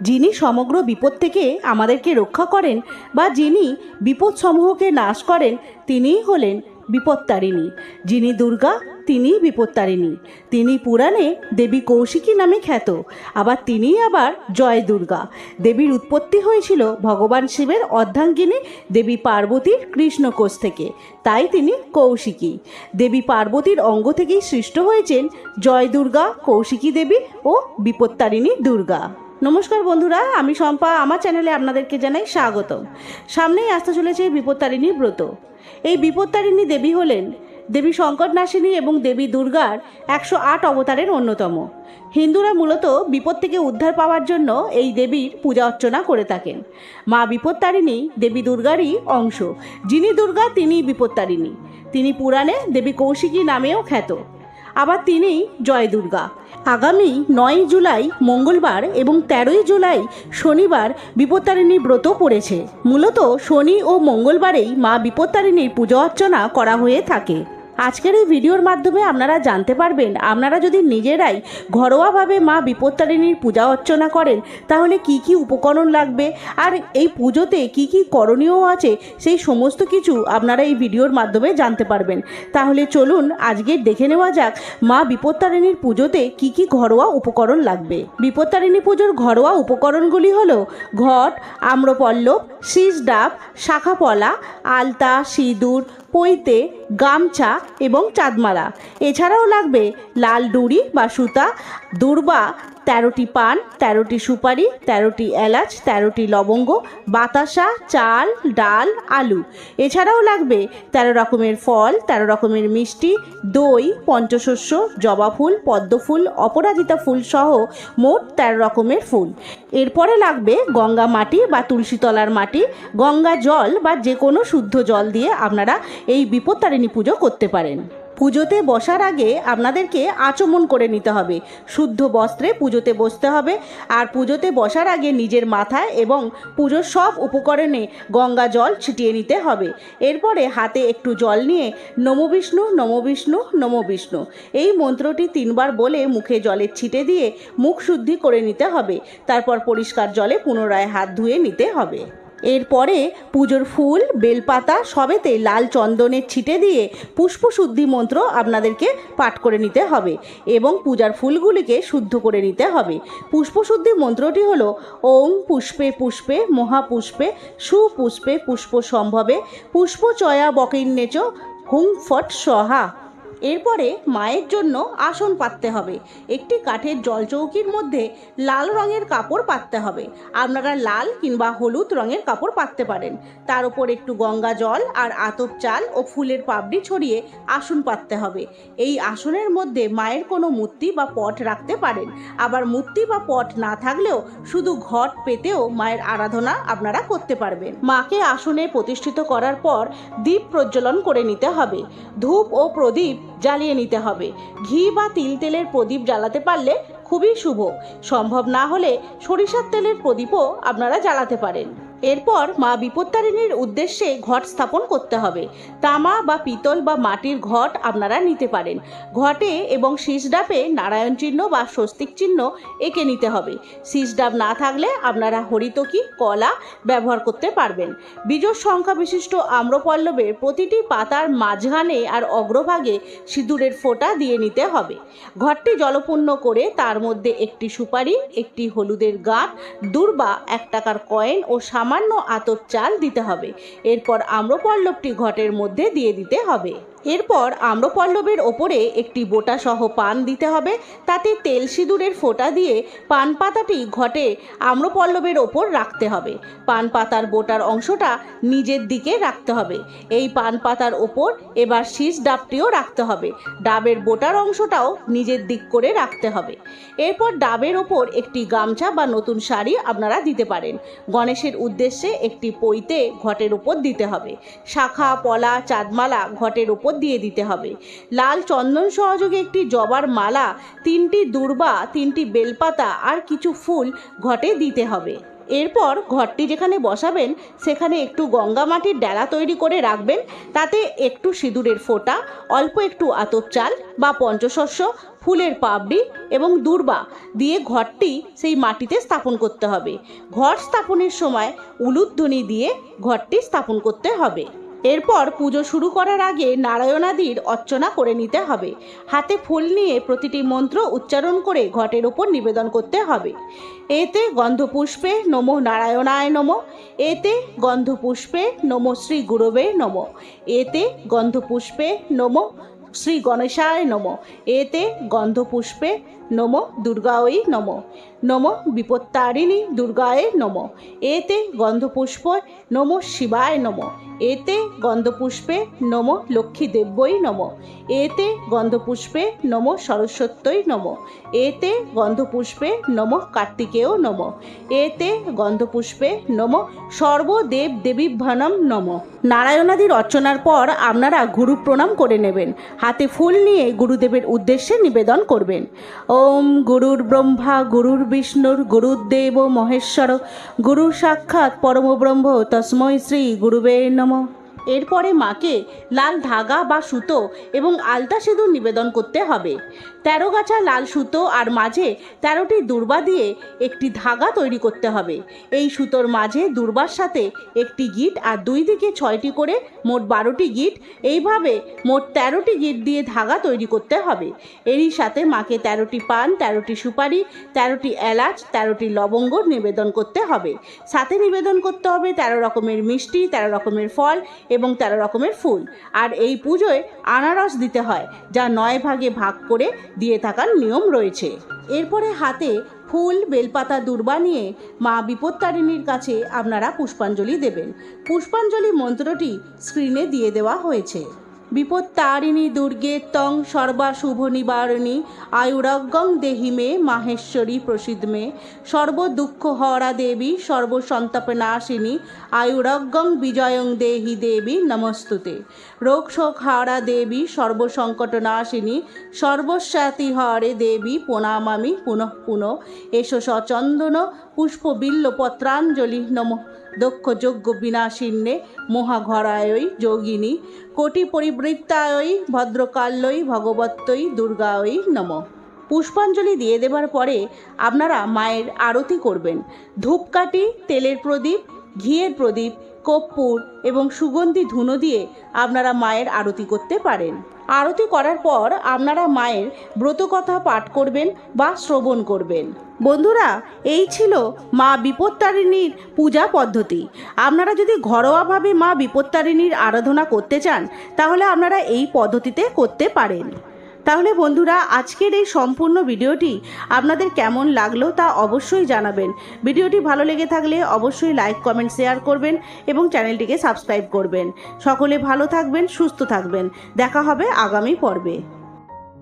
যিনি সমগ্র বিপদ থেকে আমাদেরকে রক্ষা করেন বা যিনি বিপদসমূহকে নাশ করেন, তিনিই হলেন বিপত্তারিণী যিনি দুর্গা, তিনিই বিপত্তারিণী তিনি পুরাণে দেবী কৌশিকী নামে খ্যাত। আবার তিনিই আবার জয় দুর্গা। দেবীর উৎপত্তি হয়েছিল ভগবান শিবের অর্ধাঙ্গিনী দেবী পার্বতীর কৃষ্ণকোষ থেকে। তাই তিনি কৌশিকী। দেবী পার্বতীর অঙ্গ থেকেই সৃষ্ট হয়েছেন জয় দুর্গা, কৌশিকী দেবী ও বিপত্তারিণী দুর্গা। নমস্কার বন্ধুরা, আমি শম্পা, আমার চ্যানেলে আপনাদেরকে জানাই স্বাগত সামনেই আসতে চলেছে বিপত্তারিণী ব্রত। এই বিপত্তারিণী দেবী হলেন দেবী সংকটনাশিনী এবং দেবী দুর্গার একশো আট অবতারের অন্যতম। হিন্দুরা মূলত বিপদ থেকে উদ্ধার পাওয়ার জন্য এই দেবীর পূজা অর্চনা করে থাকেন। মা বিপত্তারিণী দেবী দুর্গারই অংশ। যিনি দুর্গা তিনি বিপত্তারিণী। তিনি পুরাণে দেবী কৌশিকী নামেও খ্যাত। আবার তিনিই জয় দুর্গা। আগামী নয় জুলাই, মঙ্গলবার এবং তেরোই জুলাই শনিবার বিপত্তারিণী ব্রত পড়েছে। মূলত শনি ও মঙ্গলবারেই মা বিপত্তারিণীর পুজো অর্চনা করা হয়ে থাকে। আজকের এই ভিডিওর মাধ্যমে আপনারা জানতে পারবেন, আপনারা যদি নিজেরাই ঘরোয়াভাবে মা বিপত্তারিণীর পূজা অর্চনা করেন, তাহলে কি কি উপকরণ লাগবে? আর এই পুজোতে কি কি করণীয় আছে? সেই সমস্ত কিছু আপনারা এই ভিডিওর মাধ্যমে জানতে পারবেন। তাহলে চলুন আজকে দেখে নেওয়া যাক, মা বিপত্তারিণীর পুজোতে কি কি ঘরোয়া উপকরণ লাগবে। বিপত্তারিণী পুজোর ঘরোয়া উপকরণগুলি হলো, ঘট, আম্রপল্লব, শীষ ডাব, শাখাপলা, আলতা, সিঁদুর পৈতে গামছা এবং চাঁদমালা। এছাড়াও লাগবে লাল ডুরি বা সুতা দুর্বা তেরোটি পান, তেরোটি সুপারি, তেরোটি এলাচ, তেরোটি লবঙ্গ, বাতাসা, চাল, ডাল, আলু। এছাড়াও লাগবে তেরো রকমের ফল, তেরো রকমের মিষ্টি, দই, পঞ্চশস্য, জবা ফুল, পদ্ম ফুল, অপরাজিতা ফুল সহ মোট তেরো রকমের ফুল। এরপরে লাগবে গঙ্গা মাটি বা তুলসীতলার মাটি, গঙ্গা জল বা যে কোনো শুদ্ধ জল দিয়ে আপনারা এই বিপত্তারিণী পুজো করতে পারেন। পুজোতে বসার আগে আপনাদেরকে আচমন করে নিতে হবে। শুদ্ধ বস্ত্রে পুজোতে বসতে হবে। আর পুজোতে বসার আগে নিজের মাথায় এবং পুজোর সব উপকরণে গঙ্গা জল ছিটিয়ে নিতে হবে। এরপরে হাতে একটু জল নিয়ে নমো বিষ্ণু নমো বিষ্ণু নমো বিষ্ণু। এই মন্ত্রটি তিনবার বলে মুখে জলের ছিটে দিয়ে মুখ শুদ্ধি করে নিতে হবে। তারপর পরিষ্কার জলে পুনরায় হাত ধুয়ে নিতে হবে। এরপরে পুজোর ফুল, বেলপাতা সবেতে লাল চন্দনের ছিটে দিয়ে পুষ্পশুদ্ধি মন্ত্র আপনাদেরকে পাঠ করে নিতে হবে এবং পূজার ফুলগুলিকে শুদ্ধ করে নিতে হবে। পুষ্পশুদ্ধি মন্ত্রটি হলো, ওং পুষ্পে পুষ্পে, মহাপুষ্পে, সুপুষ্পে পুষ্প সম্ভবে পুষ্পচয়া বকিন্নেচ, হুং ফট সহা। এরপরে মায়ের জন্য আসন পাততে হবে। একটি কাঠের জলচৌকির মধ্যে লাল রঙের কাপড় পাততে হবে। আপনারা লাল কিংবা হলুদ রঙের কাপড় পাততে পারেন। তার উপর একটু গঙ্গা জল আর আতপ চাল ও ফুলের পাপড়ি ছড়িয়ে আসন পাততে হবে। এই আসনের মধ্যে মায়ের কোনো মূর্তি বা পট রাখতে পারেন। আবার মূর্তি বা পট না থাকলেও শুধু ঘট পেতেও মায়ের আরাধনা আপনারা করতে পারবেন। মাকে আসনে প্রতিষ্ঠিত করার পর দীপ প্রজ্বলন করে নিতে হবে। ধূপ ও প্রদীপ জ্বালিয়ে নিতে হবে। ঘি বা তিল তেলের প্রদীপ জ্বালাতে পারলে খুবই শুভ। সম্ভব না হলে সরিষার তেলের প্রদীপও আপনারা জ্বালাতে পারেন। এরপর মা বিপত্তারিণীর উদ্দেশ্যে ঘট স্থাপন করতে হবে। তামা বা পিতল বা মাটির ঘট আপনারা নিতে পারেন। ঘটে এবং শীষডাপে নারায়ণ চিহ্ন বা স্বস্তিক চিহ্ন এঁকে নিতে হবে। শীষডাব না থাকলে আপনারা হরিতকি, কলা ব্যবহার করতে পারবেন। বীজর সংখ্যা বিশিষ্ট আম্রপল্লবের প্রতিটি পাতার মাঝখানে আর অগ্রভাগে সিঁদুরের ফোঁটা দিয়ে নিতে হবে। ঘরটি জলপূর্ণ করে তার মধ্যে একটি সুপারি, একটি হলুদের গাঁট, দূর্বা, এক টাকার কয়েন ও সামান্য আতপ চাল দিতে হবে। এরপর আম্রপল্লবটি ঘটের মধ্যে দিয়ে দিতে হবে। এরপর আম্রপল্লবের ওপরে একটি বোটা সহ পান দিতে হবে। তাতে তেল সিঁদুরের ফোঁটা দিয়ে পান পাতাটি ঘটে আম্রপল্লবের ওপর রাখতে হবে। পান পাতার বোটার অংশটা নিজের দিকে রাখতে হবে। এই পান পাতার ওপর এবার শীষ ডাবটিও রাখতে হবে। ডাবের বোটার অংশটাও নিজের দিক করে রাখতে হবে। এরপর ডাবের ওপর একটি গামছা বা নতুন শাড়ি আপনারা দিতে পারেন। গণেশের উদ্দেশ্যে একটি পৈতে ঘটের উপর দিতে হবে। শাখা, পলা, চাঁদমালা ঘটের উপর দিয়ে দিতে হবে। লাল চন্দন সহযোগে একটি জবার মালা, তিনটি দুর্বা, তিনটি বেলপাতা আর কিছু ফুল ঘটে দিতে হবে। এরপর ঘরটি যেখানে বসাবেন, সেখানে একটু গঙ্গা মাটির ডেলা তৈরি করে রাখবেন। তাতে একটু সিঁদুরের ফোঁটা, অল্প একটু আতপ চাল বা পঞ্চশস্য, ফুলের পাপড়ি এবং দূর্বা দিয়ে ঘরটি সেই মাটিতে স্থাপন করতে হবে। ঘর স্থাপনের সময় উলুধ্বনি দিয়ে ঘরটি স্থাপন করতে হবে। এরপর পুজো শুরু করার আগে নারায়ণাদির অর্চনা করে নিতে হবে। হাতে ফুল নিয়ে প্রতিটি মন্ত্র উচ্চারণ করে ঘটের ওপর নিবেদন করতে হবে। এতে গন্ধপুষ্পে নম নারায়ণায় নম, এতে গন্ধপুষ্পে নম শ্রী গুরবে নম, এতে গন্ধপুষ্পে নম শ্রী গণেশায় নম, এতে গন্ধপুষ্পে নম দুর্গায় নম। নম বিপত্তারিণী দুর্গায় নম। এতে গন্ধপুষ্প নম শিবায় নম। এতে গন্ধপুষ্পে নম লক্ষ্মী দেব্যই নম। এতে গন্ধপুষ্পে নম সরস্বত্যই নম। এতে গন্ধপুষ্পে নম কার্তিকেয় নম। এতে গন্ধপুষ্পে নম সর্বদেব দেবীভ্যানম নম। নারায়ণাদির অর্চনার পর আপনারা গুরু প্রণাম করে নেবেন। হাতে ফুল নিয়ে গুরুদেবের উদ্দেশ্যে নিবেদন করবেন। ওম গুরুর ব্রহ্মা, গুরুর বিষ্ণুর গুরুদেব মহেশ্বর গুরু সাক্ষাৎ পরম ব্রহ্ম তস্মৈ শ্রী গুরুবে নম। এরপরে মাকে লাল ধাগা বা সুতো এবং আলতা সিঁদুর নিবেদন করতে হবে। তেরো গাছা লাল সুতো আর মাঝে তেরোটি দুর্বা দিয়ে একটি ধাগা তৈরি করতে হবে। এই সুতোর মাঝে দুর্বার সাথে একটি গিট আর দুই দিকে ছয়টি করে মোট বারোটি গিট। এইভাবে মোট তেরোটি গিট দিয়ে ধাগা তৈরি করতে হবে। এরই সাথে মাকে তেরোটি পান, তেরোটি সুপারি, তেরোটি এলাচ, তেরোটি লবঙ্গ নিবেদন করতে হবে। সাথে নিবেদন করতে হবে তেরো রকমের মিষ্টি, তেরো রকমের ফল এবং তেরো রকমের ফুল। আর এই পুজোয় আনারস দিতে হয়, যা নয় ভাগে ভাগ করে দিয়ে থাকার নিয়ম রয়েছে। এরপরে হাতে ফুল, বেলপাতা, দুর্বা নিয়ে মা বিপত্তারিণীর কাছে আপনারা পুষ্পাঞ্জলি দেবেন। পুষ্পাঞ্জলি মন্ত্রটি স্ক্রিনে দিয়ে দেওয়া হয়েছে। বিপত্তারিণী দুর্গে তং সর্বা শুভ নিবারণী আয়ুরজ্ঞং দেহি মে, মাহেশ্বরী প্রসিদ্ধ মে। সর্বদুঃখ হরা দেবী সর্বসন্তাপনাশিনী আয়ুরজ্ঞং বিজয়ং দেহি দেবী, নমস্তুতে। রোগ শোক হারা দেবী সর্বসংকটনাশিনী সর্বস্যাতি হরে দেবী, প্রণামামি, পুনঃ পুনঃ। এসো সচন্দন পুষ্পবিল্ল পত্রাঞ্জলি, নম দক্ষ যজ্ঞ বিনাশিন্নে মহাঘরায়ই যোগিনী কোটি পরিবৃত্তায়ই ভদ্রকাল্যই ভগবত্তই দুর্গায়ই নম। পুষ্পাঞ্জলি দিয়ে দেবার পরে আপনারা মায়ের আরতি করবেন। ধূপকাঠি, তেলের প্রদীপ, ঘিয়ের প্রদীপ, কর্পূর এবং সুগন্ধি ধুনো দিয়ে আপনারা মায়ের আরতি করতে পারেন। আরতি করার পর আপনারা মায়ের ব্রতকথা পাঠ করবেন বা শ্রবণ করবেন। বন্ধুরা, এই ছিল মা বিপত্তারিণীর পূজা পদ্ধতি। আপনারা যদি ঘরোয়াভাবে মা বিপত্তারিণীর আরাধনা করতে চান, তাহলে আপনারা এই পদ্ধতিতে করতে পারেন। তাহলে বন্ধুরা, আজকের এই সম্পূর্ণ ভিডিওটি আপনাদের কেমন লাগল তা অবশ্যই জানাবেন। ভিডিওটি ভালো লেগে থাকলে অবশ্যই লাইক, কমেন্ট, শেয়ার করবেন এবং চ্যানেলটিকে সাবস্ক্রাইব করবেন। সকলে ভালো থাকবেন, সুস্থ থাকবেন। দেখা হবে আগামী পর্বে।